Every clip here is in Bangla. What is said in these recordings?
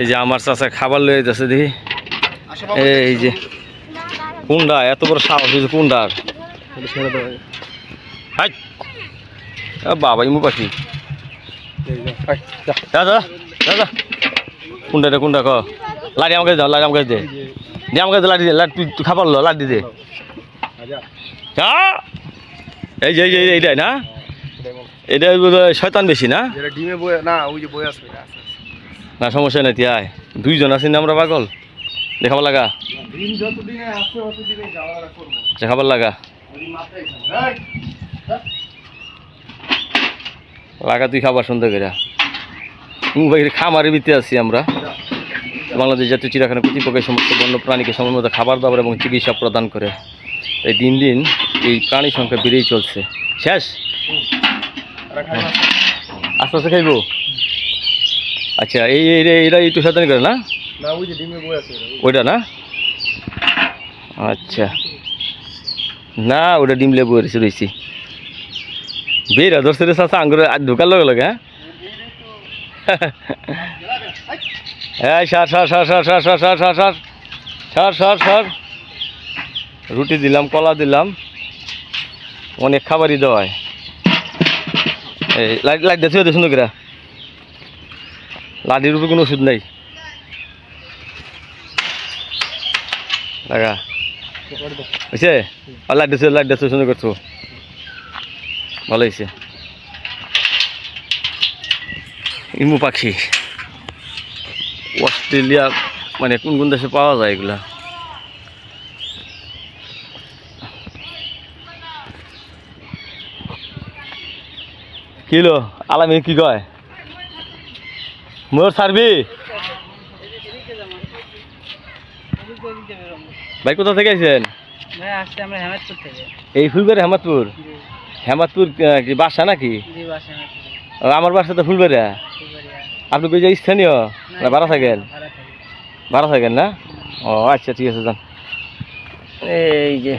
এই যে আমার চাচা খাবার লয়ে যাচ্ছে দেখি। এই যে কুন্ডা এত বড় সাহস হয়েছে কুন্ডার। হাই। বাবা ইমু পাখি দাদা দাদা কুন্ডা রে কুন্ডা ক। লাড়ি আমাকে দাও লাড়ি আমাকে দে। দে আমাকে দে লাড়ি দে লাড়ি তুই খাবার লো লাড়ি দে। এই যে এই যে এইটাই না? এটা শয়তান বেশি না? ডিমে বয়ে না ওই যে বয়ে আসবে। না সমস্যা নাই তিয়াই। দুইজন আছি না আমরা পাগল? দেখাবার লাগা? দেখাবার লাগা? খাব। এই, লাগা তুই খাবার সুন্দর করে মুম্বাইয়ের খামারের ভিতরে আছি আমরা। বাংলাদেশ জাতীয় চিড়িয়াখানা কর্তৃপক্ষের সমস্ত বন্য প্রাণীকে সময় মতো খাবার দাবার এবং চিকিৎসা প্রদান করে। এই দিন দিন এই প্রাণী সংখ্যা বেড়েই চলছে। শেষ? আস্তে আস্তে খাইবো? আচ্ছা এই এরা একটু সাবধান করে না। ওইটা না আচ্ছা না ওটা ডিম লেবু রয়েছে রয়েছি বেরা ধরছে রে চাচা আঙ্গুর ঢোকার লগে লগে হ্যাঁ এই সার সার সার সার সার সার সার সার সার সার সার সার রুটি দিলাম কলা দিলাম অনেক খাবারই দেওয়া হয় এই লাইট লাইট দেখতে সুন্দর করে লাডির উপরে কোনো ওষুধ নাই। লাইট করছ। ভালো হয়েছে ইমু পাখি। অস্ট্রেলিয়া মানে কোন কোন দেশে পাওয়া যায় এগুলা? কিলো আলামি কি কয়? মোর সারবি। ভাই কোথা থেকে আইছেন? এই ফুলবাড়ি হেমাদপুর? হেমাদপুর কি বাসা নাকি? আমার বাসা তো ফুলবাড়িয়া। আপনি কই যে স্থানীয়? না ভাড়া থাকেন? ভাড়া থাকি। ভাড়া থাকেন না? ও আচ্ছা ঠিক আছে যান। এই যে।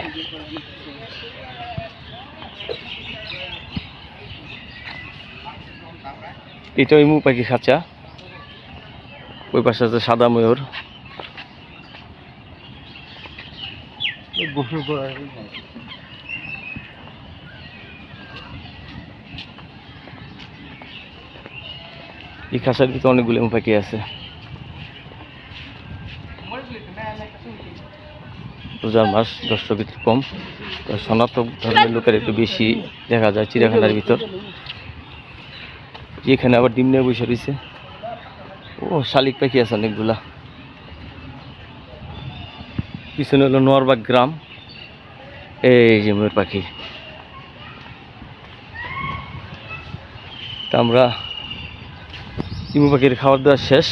এটা ওই মু পাখি খাঁচা। ওই পাশে আছে সাদা ময়ূর। এই খাঁচার ভিতরে অনেকগুলো পাখি আছে। রোজার মাস, দর্শক একটু কম। তো সনাতন ধর্মের লোকের একটু বেশি দেখা যায় চিড়িয়াখানার ভিতর। এখানে আবার ডিম নিয়ে বসে রয়েছে। ও শালিক পাখি আছে অনেকগুলা। পিছনে হলো নোয়ারবাগ গ্রাম। এই যে ময়ূর পাখি। তা আমরা ইমু পাখির খাবার দাওয়া শেষ।